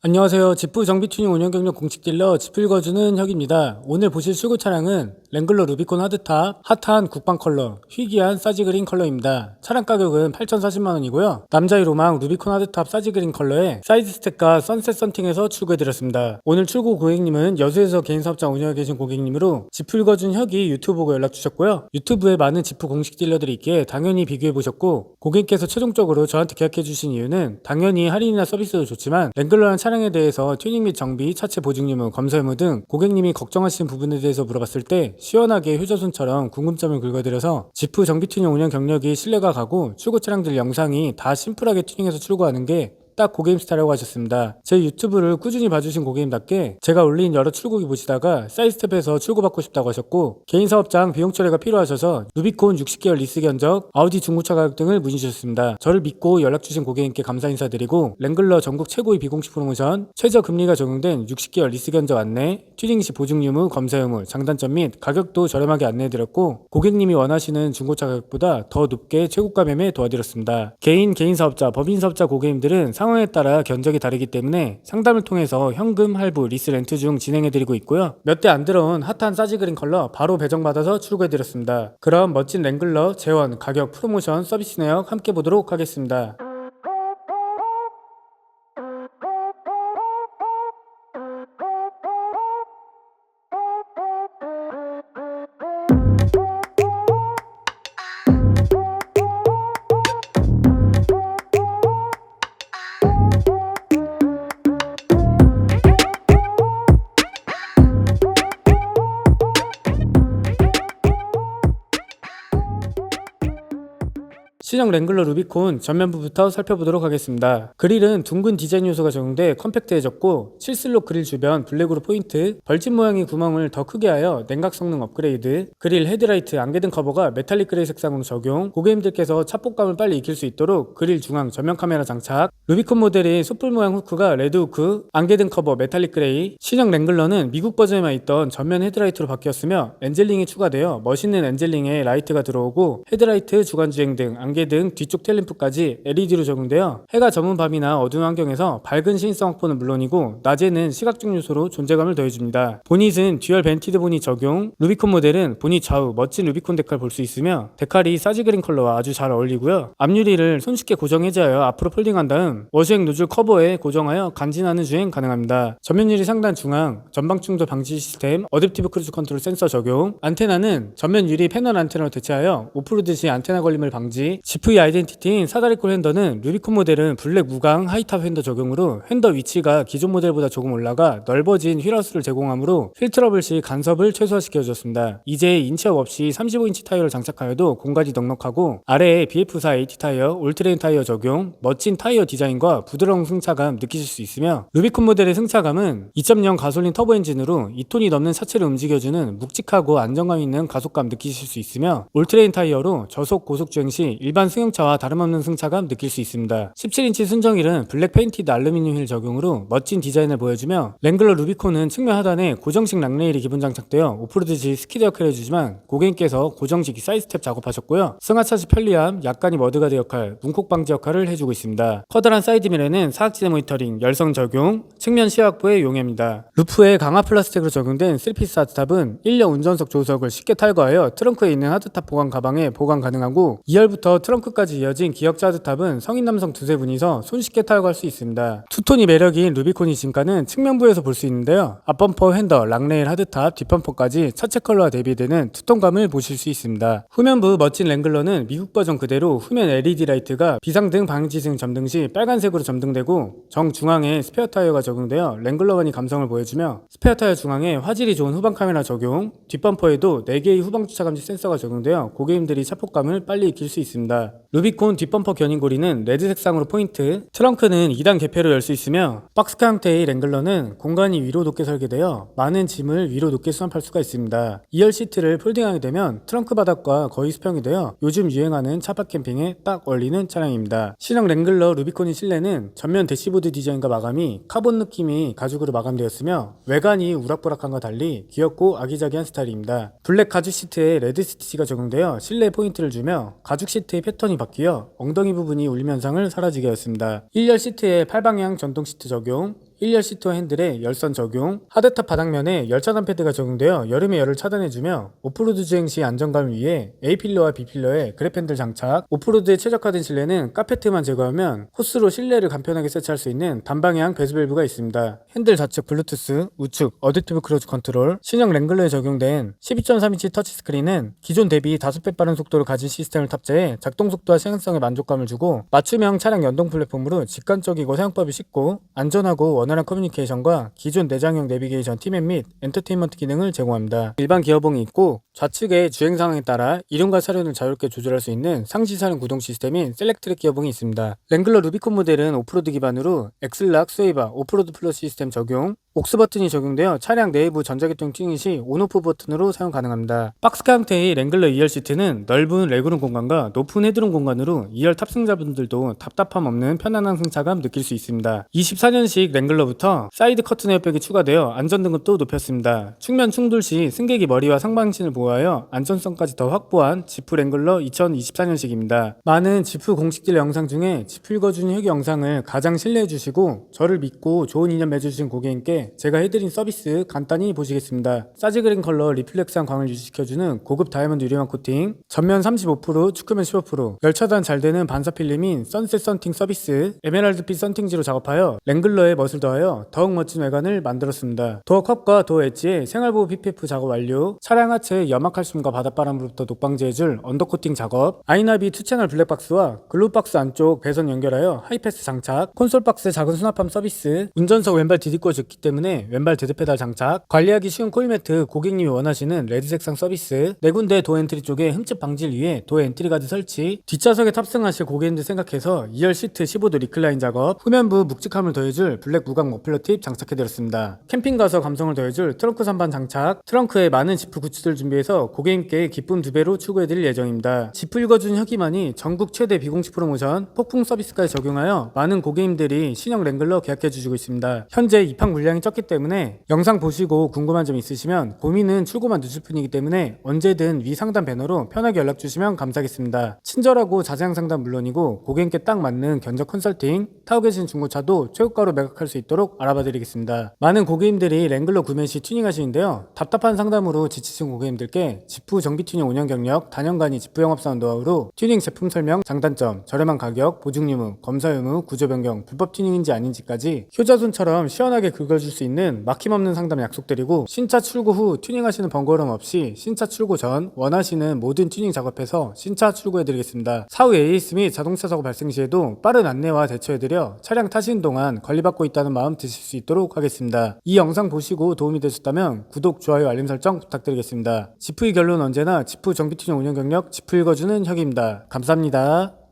안녕하세요. 지프 정비 튜닝 운영 경력 공식 딜러 지프 읽어주는 혁입니다. 오늘 보실 출고 차량은 랭글러 루비콘 하드탑 핫한 국방 컬러 희귀한 사지 그린 컬러입니다. 차량 가격은 8,040만원이고요. 남자의 로망 루비콘 하드탑 사지 그린 컬러에 사이드 스택과 선셋 썬팅에서 출고해드렸습니다. 오늘 출고 고객님은 여수에서 개인 사업장 운영하고 계신 고객님으로 읽어준 혁이 유튜브 보고 연락 주셨고요. 유튜브에 많은 지프 공식 딜러들이 있기에 당연히 비교해보셨고 고객께서 최종적으로 저한테 계약해주신 이유는 당연히 할인이나 서비스도 좋지만 랭글러라는 차량에 대해서 튜닝 및 정비, 차체 보증 유무, 검사 유무 등 고객님이 걱정하시는 부분에 대해서 물어봤을 때 시원하게 휴저순처럼 궁금점을 긁어드려서 지프 정비 튜닝 운영 경력이 신뢰가 가고 출고 차량들 영상이 다 심플하게 튜닝해서 출고하는 게 딱 고객님 스타일이라고 하셨습니다. 제 유튜브를 꾸준히 봐주신 고객님답게 제가 올린 여러 출고기 보시다가 사이스텝에서 출고받고 싶다고 하셨고 개인 사업장 비용 처리가 필요하셔서 루비콘 60개월 리스 견적, 아우디 중고차 가격 등을 문의 주셨습니다. 저를 믿고 연락 주신 고객님께 감사 인사드리고 랭글러 전국 최고의 비공식 프로모션, 최저 금리가 적용된 60개월 리스 견적 안내, 튜닝 시 보증 유무, 검사 유무, 장단점 및 가격도 저렴하게 안내해드렸고 고객님이 원하시는 중고차 가격보다 더 높게 최고가 매매 도와드렸습니다. 개인 개인 사업자, 법인 사업자 고객님들은 상 황에 따라 견적이 다르기 때문에 상담을 통해서 현금 할부, 리스 렌트 중 진행해드리고 있고요. 몇 대 안 들어온 핫한 사지 그린 컬러 바로 배정받아서 출고해드렸습니다. 그럼 멋진 랭글러, 재원, 가격, 프로모션, 서비스 내역 함께 보도록 하겠습니다. 신형 랭글러 루비콘 전면부부터 살펴보도록 하겠습니다. 그릴은 둥근 디자인 요소가 적용돼 컴팩트해졌고 7슬롯 그릴 주변 블랙으로 포인트, 벌집 모양의 구멍을 더 크게 하여 냉각 성능 업그레이드, 그릴 헤드라이트 안개 등 커버가 메탈릭 그레이 색상으로 적용, 고객님들께서 차폭감을 빨리 익힐 수 있도록 그릴 중앙 전면 카메라 장착, 루비콘 모델의 숯불 모양 후크가 레드 후크, 안개 등 커버 메탈릭 그레이, 신형 랭글러는 미국 버전에만 있던 전면 헤드라이트로 바뀌었으며 엔젤링이 추가되어 멋있는 엔젤링에 라이트가 들어오고 헤드라이트, 주간 주행 등 안개 등 뒤쪽 텔림프까지 LED로 적용되어 해가 저문 밤이나 어두운 환경에서 밝은 시인성 확보는 물론이고 낮에는 시각적 요소로 존재감을 더해줍니다. 보닛은 듀얼 벤티드 보닛 적용, 루비콘 모델은 보닛 좌우 멋진 루비콘 데칼 볼 수 있으며 데칼이 사지 그린 컬러와 아주 잘 어울리고요. 앞유리를 손쉽게 고정 해제하여 앞으로 폴딩한 다음 워시액 노즐 커버에 고정하여 간지나는 주행 가능합니다. 전면 유리 상단 중앙, 전방 충돌 방지 시스템, 어댑티브 크루즈 컨트롤 센서 적용, 안테나는 전면 유리 패널 안테나로 대체하여 오프로드 시 안테나 걸림을 방지, 지프의 아이덴티티인 사다리꼴 핸더는 루비콘 모델은 블랙 무광 하이탑 핸더 적용으로 핸더 위치가 기존 모델보다 조금 올라가 넓어진 휠하우스를 제공하므로 휠 트러블 시 간섭을 최소화시켜줬습니다. 이제 인치업 없이 35인치 타이어를 장착하여도 공간이 넉넉하고 아래에 BF4 AT 타이어, 올트레인 타이어 적용, 멋진 타이어 디자인과 부드러운 승차감 느끼실 수 있으며 루비콘 모델의 승차감은 2.0 가솔린 터보 엔진으로 2톤이 넘는 차체를 움직여주는 묵직하고 안정감 있는 가속감 느끼실 수 있으며 올트레인 타이어로 저속 고속 주행 시 일반 승용차와 다름없는 승차감 느낄 수 있습니다. 17인치 순정휠은 블랙 페인티드 알루미늄 휠 적용으로 멋진 디자인을 보여주며 랭글러 루비콘은 측면 하단에 고정식 락레일이 기본 장착되어 오프로드 시 스키드 역할을 해주지만 고객님께서 고정식 사이스텝 작업하셨고요. 승하차지 편리함, 약간의 머드가드 역할, 문콕 방지 역할을 해주고 있습니다. 커다란 사이드 미러는 사각지대 모니터링, 열성 적용, 측면 시야 확보에 용이합니다. 루프에 강화 플라스틱으로 적용된 3피스 하드탑은 1열 운전석 조석을 쉽게 탈거하여 트렁크에 있는 하드탑 보관 가방에 보관 가능하고 2열부터 트렁크까지 이어진 기역자 하드탑은 성인 남성 두세 분이서 손쉽게 탈거할 수 있습니다. 투톤이 매력인 루비콘이 진가는 측면부에서 볼 수 있는데요. 앞범퍼 핸더, 락레일 하드탑, 뒷범퍼까지 차체 컬러와 대비되는 투톤감을 보실 수 있습니다. 후면부 멋진 랭글러는 미국 버전 그대로 후면 LED 라이트가 비상등 방지등 점등 시 빨간색으로 점등되고 정중앙에 스페어 타이어가 적용되어 랭글러만이 감성을 보여주며 스페어 타이어 중앙에 화질이 좋은 후방 카메라 적용, 뒷범퍼에도 4개의 후방 주차 감지 센서가 적용되어 고객님들이 차폭감을 빨리 익힐 수 있습니다. 루비콘 뒷범퍼 견인고리는 레드 색상으로 포인트, 트렁크는 2단 개폐로 열 수 있으며 박스카 형태의 랭글러는 공간이 위로 높게 설계되어 많은 짐을 위로 높게 수납할 수가 있습니다. 2열 시트를 폴딩하게 되면 트렁크 바닥과 거의 수평이 되어 요즘 유행하는 차박 캠핑에 딱 어울리는 차량입니다. 신형 랭글러 루비콘의 실내는 전면 대시보드 디자인과 마감이 카본 느낌이 가죽으로 마감되었으며 외관이 우락부락함과 달리 귀엽고 아기자기한 스타일입니다. 블랙 가죽 시트에 레드 스티치가 적용되어 실내 포인트를 주며 가죽 시트의 패턴이 바뀌어 엉덩이 부분이 울림 현상을 사라지게 하였습니다. 1열 시트에 팔방향 전동 시트 적용, 1열 시트와 핸들에 열선 적용, 하드탑 바닥면에 열차단 패드가 적용되어 여름의 열을 차단해주며 오프로드 주행 시 안정감을 위해 A필러와 B필러에 그래팬들 장착, 오프로드에 최적화된 실내는 카페트만 제거하면 호스로 실내를 간편하게 세차할 수 있는 단방향 배수밸브가 있습니다. 핸들 좌측 블루투스, 우측 어댑티브 크루즈 컨트롤, 신형 랭글러에 적용된 12.3인치 터치스크린은 기존 대비 5배 빠른 속도를 가진 시스템을 탑재해 작동 속도와 시행성에 만족감을 주고 맞춤형 차량 연동 플랫폼으로 직관적이고 사용법이 쉽고 안전하고 원 활한 커뮤니케이션과 기존 내장형 내비게이션 티맵 및 엔터테인먼트 기능을 제공합니다. 일반 기어봉이 있고 좌측에 주행 상황에 따라 이륜과 차륜을 자유롭게 조절할 수 있는 상시 사륜 구동 시스템인 셀렉트릭 기어봉이 있습니다. 랭글러 루비콘 모델은 오프로드 기반으로 엑슬락, 스웨이바, 오프로드 플러스 시스템 적용, 옥스 버튼이 적용되어 차량 내부 전자기통 튜닝 시 온오프 버튼으로 사용 가능합니다. 박스카 형태의 랭글러 2열 시트는 넓은 레그룸 공간과 높은 헤드룸 공간으로 2열 탑승자분들도 답답함 없는 편안한 승차감 느낄 수 있습니다. 24년식 랭글러 부터 사이드 커튼 에어백이 추가되어 안전등급도 높였습니다. 측면 충돌 시 승객이 머리와 상반신을 보호하여 안전성까지 더 확보한 지프 랭글러 2024년식입니다. 많은 지프 공식들 영상 중에 지프 읽어주는 혁이 영상을 가장 신뢰해 주시고 저를 믿고 좋은 인연 맺어주신 고객님께 제가 해드린 서비스 간단히 보시겠습니다. 사지 그린 컬러 리플렉스한 광을 유지시켜주는 고급 다이아몬드 유리망 코팅, 전면 35%, 측면 15%, 열차단 잘 되는 반사 필름인 선셋 썬팅 서비스, 에메랄드빛 썬팅지로 작업하여 랭글러에 멋을 더 하여 더욱 멋진 외관을 만들었습니다. 도어 컵과 도어 엣지에 생활보호 PPF 작업 완료, 차량 하체 염화칼슘과 바닷바람으로부터 녹방지해줄 언더코팅 작업, 아이나비 2채널 블랙박스와 글루박스 안쪽 배선 연결하여 하이패스 장착, 콘솔 박스 작은 수납함 서비스, 운전석 왼발 디디꼬 좋기 때문에 왼발 데드 페달 장착, 관리하기 쉬운 코일 매트 고객님이 원하시는 레드 색상 서비스, 네 군데 도어 엔트리 쪽에 흠집 방지를 위해 도어 엔트리 가드 설치, 뒷좌석에 탑승하실 고객님들 생각해서 2열 시트 15도 리클라인 작업, 후면부 묵직함을 더해줄 블랙 무광 머플러 팁 장착해드렸습니다. 캠핑 가서 감성을 더해줄 트렁크 선반 장착, 트렁크에 많은 지프 굿즈들 준비해서 고객님께 기쁨 두 배로 추구해드릴 예정입니다. 지프 읽어준 혁이만이 전국 최대 비공식 프로모션 폭풍 서비스까지 적용하여 많은 고객님들이 신형 랭글러 계약해주시고 있습니다. 현재 입항 물량이 적기 때문에 영상 보시고 궁금한 점 있으시면 고민은 출고만 늦을 뿐이기 때문에 언제든 위 상담 배너로 편하게 연락 주시면 감사하겠습니다. 친절하고 자세한 상담 물론이고 고객님께 딱 맞는 견적 컨설팅, 타고 계신 중고차도 최고가로 매각할 수 있도록 알아봐 드리겠습니다. 많은 고객님들이 랭글러 구매 시 튜닝하시는데요. 답답한 상담으로 지치신 고객님들께 지프 정비 튜닝 5년 경력, 단연간이 지프 영업사원 노하우로 튜닝 제품 설명, 장단점, 저렴한 가격, 보증 유무, 검사 유무, 구조 변경, 불법 튜닝인지 아닌지까지 효자손처럼 시원하게 긁어줄 수 있는 막힘없는 상담 약속드리고 신차 출고 후 튜닝하시는 번거로움 없이 신차 출고 전 원하시는 모든 튜닝 작업해서 신차 출고해드리겠습니다. 사후 AS 및 자동차 사고 발생 시에도 빠른 안내와 대처해드려 차량 타시는 동안 관리받고 있다는 마음 드실 수 있도록 하겠습니다. 이 영상 보시고 도움이 되셨다면 구독, 좋아요, 알림 설정 부탁드리겠습니다. 지프의 결론 언제나 지프 정비 튜닝 운영 경력 지프 읽어주는 혁입니다. 감사합니다.